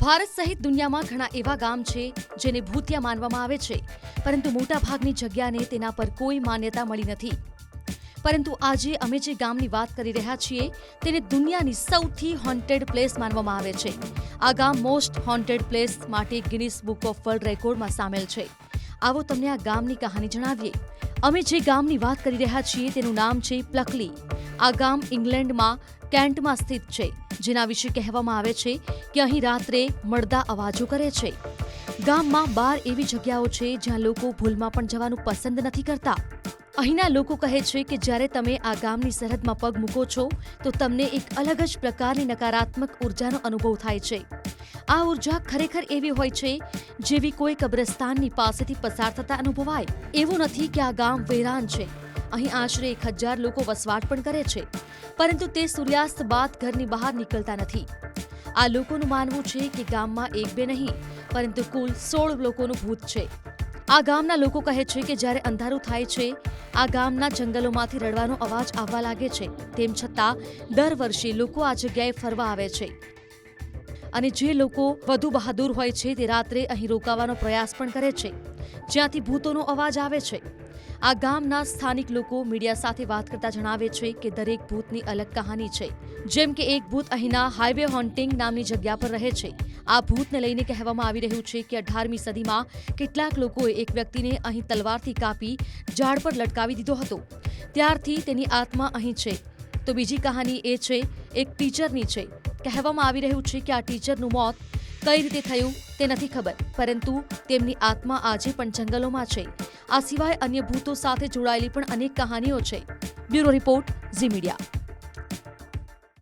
ભારત સહિત દુનિયામાં ઘણા એવા ગામ છે જેને ભૂતિયા માનવામાં આવે છે. પરંતુ મોટાભાગની જગ્યાને તેના પર કોઈ માન્યતા મળી નથી. પરંતુ આજે અમે જે ગામની વાત કરી રહ્યા છીએ, તેને દુનિયાની સૌથી હોન્ટેડ પ્લેસ માનવામાં આવે છે. આ ગામ મોસ્ટ હોન્ટેડ પ્લેસ માટે ગિનિસ બુક ઓફ વર્લ્ડ રેકોર્ડમાં સામેલ છે. આવો તમને આ ગામની કહાની જણાવીએ. અમે જે ગામની વાત કરી રહ્યા છીએ, તેનું નામ છે પ્લકલી આ ગામ ઇંગ્લેન્ડમાં કેન્ટમાં સ્થિત છે, જેના વિશે કહેવામાં આવે છે કે અહીં રાત્રે મળદા અવાજો કરે છે. ગામમાં બાર એવી જગ્યાઓ છે જ્યાં લોકો ભૂલમાં પણ જવાનું પસંદ નથી કરતા. અહીંના લોકો કહે છે કે જ્યારે તમે આ ગામની સરહદમાં પગ મૂકો છો, તો તમને એક અલગ જ પ્રકારની નકારાત્મક ઉર્જાનો અનુભવ થાય છે. આ ઊર્જા ખરેખર એવી હોય છે, જેવી કોઈ કબ્રસ્તાનની પાસેથી પસાર થતા અનુભવાય. એવું નથી કે આ ગામ વેરાન છે. અહીં આશરે એક હજાર લોકો વસવાટ પણ કરે છે. પરંતુ તે સૂર્યાસ્ત બાદ ઘરની બહાર નીકળતા નથી. આ લોકોનું માનવું છે કે ગામમાં એક બે નહીં, પરંતુ કુલ સોળ લોકોનું ભૂત છે. આ ગામના લોકો કહે છે કે જ્યારે અંધારું થાય છે, આ ગામના જંગલોમાંથી રડવાનો અવાજ આવવા લાગે છે. તેમ છતાં, દર વર્ષે લોકો આ જગ્યાએ ફરવા આવે છે. અને જે લોકો વધુ બહાદુર હોય છે તે રાત્રે અહીં રોકાવાનો પ્રયાસ પણ કરે છે. જ્યાંથી ભૂતોનો અવાજ આવે છે. આ ગામના સ્થાનિક લોકો મીડિયા સાથે વાત કરતા જણાવે છે કે દરેક ભૂતની અલગ કહાની છે. જેમ કે એક ભૂત અહીંના હાઈવે હોન્ટિંગ નામની જગ્યા પર રહે છે. આ ભૂતને લઈને કહેવામાં આવી રહ્યું છે કે અઢારમી સદીમાં કેટલાક લોકોએ એક વ્યક્તિને અહીં તલવારથી કાપી ઝાડ પર લટકાવી દીધો હતો. ત્યારથી તેની આત્મા અહીં છે. તો બીજી કહાની એ છે, એક ટીચરની છે. કહેવામાં આવી રહ્યું છે કે આ ટીચરનું મોત કઈ રીતે થયું તે નથી ખબર, પરંતુ તેમની આત્મા આજે પણ જંગલોમાં છે. આ સિવાય અન્ય ભૂતો સાથે જોડાયેલી પણ અનેક કહાનીઓ છે. Bureau report, Zee Media.